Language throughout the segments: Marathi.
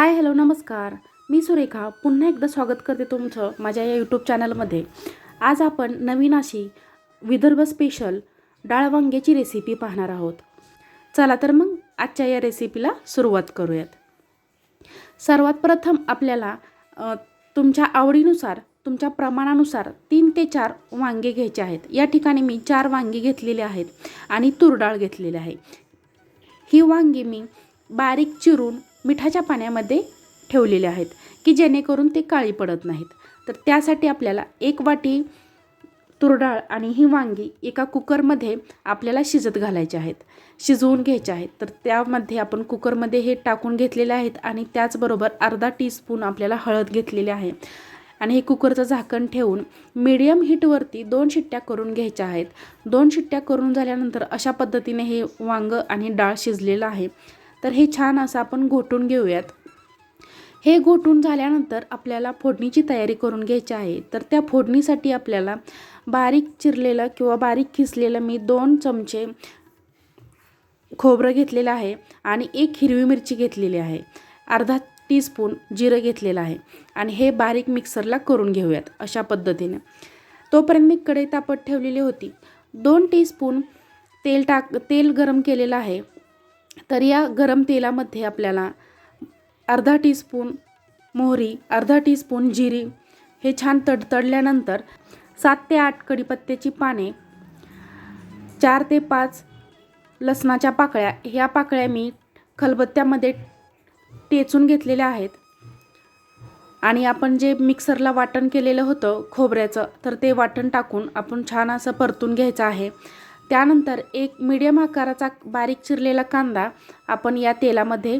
हाय हॅलो नमस्कार. मी सुरेखा पुन्हा एकदा स्वागत करते तुमचं माझ्या या यूट्यूब चॅनलमध्ये आज आपण नवीन अशी विदर्भ स्पेशल डाळ वांग्याची रेसिपी पाहणार आहोत. चला तर मग आजच्या या रेसिपीला सुरुवात करूयात. सर्वात प्रथम आपल्याला तुमच्या आवडीनुसार तुमच्या प्रमाणानुसार तीन ते चार वांगे घ्यायचे आहेत. या ठिकाणी मी चार वांगे घेतलेले आहेत आणि तूर डाळ घेतलेली आहे. ही वांगी मी बारीक चिरून मिठाच्या पाण्यामध्ये ठेवलेले आहेत की जेणेकरून ते काळी पडत नाहीत. तर त्यासाठी आपल्याला एक वाटी तुरडाळ आणि ही वांगी एका कुकरमध्ये आपल्याला शिजत घालायचे आहेत. शिजवून घ्यायचे आहेत. तर त्यामध्ये आपण कुकरमध्ये हे टाकून घेतलेले आहेत आणि त्याचबरोबर अर्धा टीस्पून आपल्याला हळद घेतलेली आहे. आणि हे कुकरचं झाकण ठेवून मीडियम हीटवरती दोन शिट्ट्या करून घ्यायच्या आहेत. दोन शिट्ट्या करून झाल्यानंतर अशा पद्धतीने हे वांग आणि डाळ शिजलेलं आहे. तर हे छान असं आपण घोटून घेऊयात. हे घोटून झाल्यानंतर आपल्याला फोडणीची तयारी करून घ्यायची आहे. तर त्या फोडणीसाठी आपल्याला बारीक चिरलेलं किंवा बारीक खिसलेलं मी दोन चमचे खोबरं घेतलेलं आहे आणि एक हिरवी मिरची घेतलेली आहे. अर्धा टीस्पून जिरं घेतलेलं आहे आणि हे बारीक मिक्सरला करून घेऊयात अशा पद्धतीने. तोपर्यंत मी कढई तापत ठेवलेली होती. दोन टीस्पून तेल टाक तेल गरम केलेलं आहे. तर या गरम तेलामध्ये आपल्याला अर्धा टीस्पून मोहरी अर्धा टीस्पून जिरी हे छान तडतडल्यानंतर सात ते आठ कढीपत्त्याची पाने चार ते पाच लसणाच्या पाकळ्या ह्या पाकळ्या मी खलबत्त्यामध्ये टेचून घेतलेल्या आहेत. आणि आपण जे मिक्सरला वाटण केलेलं होतं खोबऱ्याचं तर ते वाटण टाकून आपण छान असं परतून घ्यायचं आहे. त्यानंतर एक मीडियम आकाराचा बारीक चिरलेला कांदा आपण या तेलामध्ये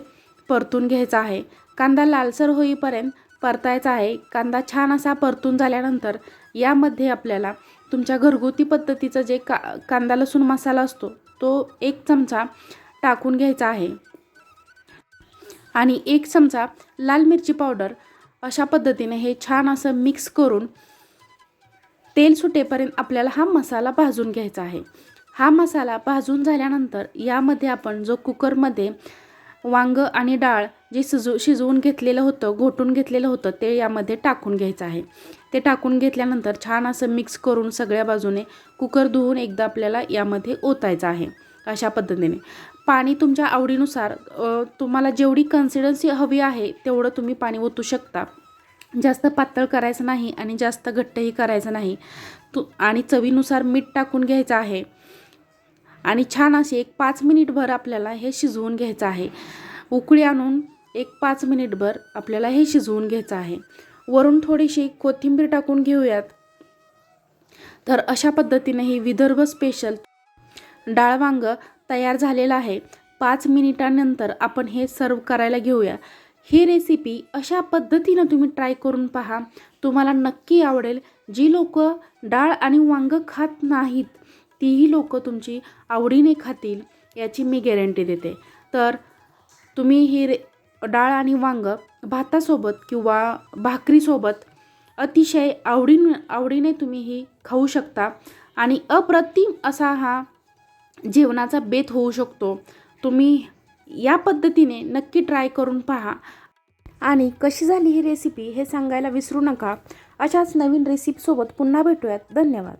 परतून घ्यायचा आहे. कांदा लालसर होईपर्यंत परतायचा आहे. कांदा छान असा परतून झाल्यानंतर यामध्ये आपल्याला तुमच्या घरगुती पद्धतीचं जे का कांदा लसूण मसाला असतो तो एक चमचा टाकून घ्यायचा आहे. आणि एक चमचा लाल मिरची पावडर अशा पद्धतीने हे छान असं मिक्स करून तेल सुटेपर्यंत आपल्याला हा मसाला भाजून घ्यायचा आहे. हा मसाला भाजून झाल्यानंतर यामध्ये आपण जो कुकरमध्ये वांग आणि डाळ जे शिजू शिजवून घेतलेलं होतं घोटून घेतलेलं होतं ते यामध्ये टाकून घ्यायचं आहे. ते टाकून घेतल्यानंतर छान असं मिक्स करून सगळ्या बाजूने कुकर धुवून एकदा आपल्याला यामध्ये ओतायचं आहे अशा पद्धतीने. पाणी तुमच्या आवडीनुसार तुम्हाला जेवढी कन्सिडन्सी हवी आहे तेवढं तुम्ही पाणी ओतू शकता. जास्त पातळ करायचं नाही आणि जास्त घट्टही करायचं नाही. तू आणि चवीनुसार मीठ टाकून घ्यायचं आहे. आणि छान असे एक पाच मिनिटभर आपल्याला हे शिजवून घ्यायचं आहे. उकळी आणून एक पाच मिनिटभर आपल्याला हे शिजवून घ्यायचं आहे. वरून थोडीशी कोथिंबीर टाकून घेऊयात. तर अशा पद्धतीने ही विदर्भ स्पेशल डाळ वांग तयार झालेलं आहे. पाच मिनिटांनंतर आपण हे सर्व करायला घेऊया. ही रेसिपी अशा पद्धतीनं तुम्ही ट्राय करून पहा. तुम्हाला नक्की आवडेल. जी लोक डाळ आणि वांग खात नाहीत तीही लोक तुमची आवडीने खातील याची मी गॅरंटी देते. तर तुम्ही ही रे डाळ आणि वांग भातासोबत किंवा भाकरीसोबत अतिशय आवडीन आवडीने तुम्ही ही खाऊ शकता आणि अप्रतिम असा हा जेवणाचा बेत होऊ शकतो. तुम्ही या पद्धतीने नक्की ट्राय करून पहा. आणि कशी झाली ही रेसिपी हे सांगायला विसरू नका. अशाच नवीन रेसिपीसोबत पुन्हा भेटूयात. धन्यवाद.